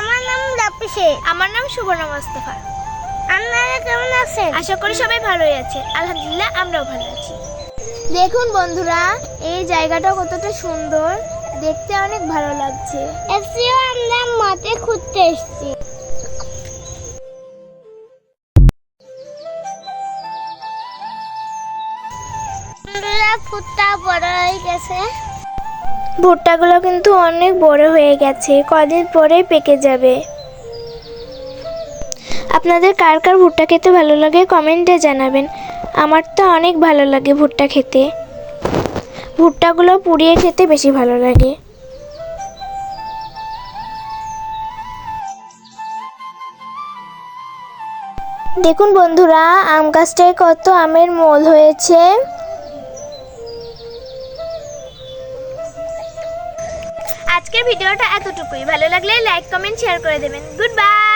আমার নাম রাপিসে আমার নাম সুবর্ণা মোস্তফা। আপনারা কেমন আছেন? আশা করি সবাই ভালোই আছে। আলহামদুলিল্লাহ আমরাও ভালো আছি। দেখুন বন্ধুরা এই জায়গাটা কতটা সুন্দর। দেখতে অনেক ভালো লাগছে। আমরা মাঠে ঘুরতে এসেছি। ফুটটা বড় হয়ে গেছে। ভুট্টাগুলো কিন্তু অনেক বড় হয়ে গেছে, কদিন পরে পেকে যাবে। আপনাদের কার কার ভুট্টা খেতে ভালো লাগে কমেন্টে জানাবেন। আমার তো অনেক ভালো লাগে ভুট্টা খেতে। ভুট্টাগুলো পুড়িয়ে খেতে বেশি ভালো লাগে। দেখুন বন্ধুরা, আম গাছটায় কত আমের মোল হয়েছে। আজকের ভিডিওটা এতটুকুই। ভালো লাগলে লাইক কমেন্ট শেয়ার করে দেবেন। Good bye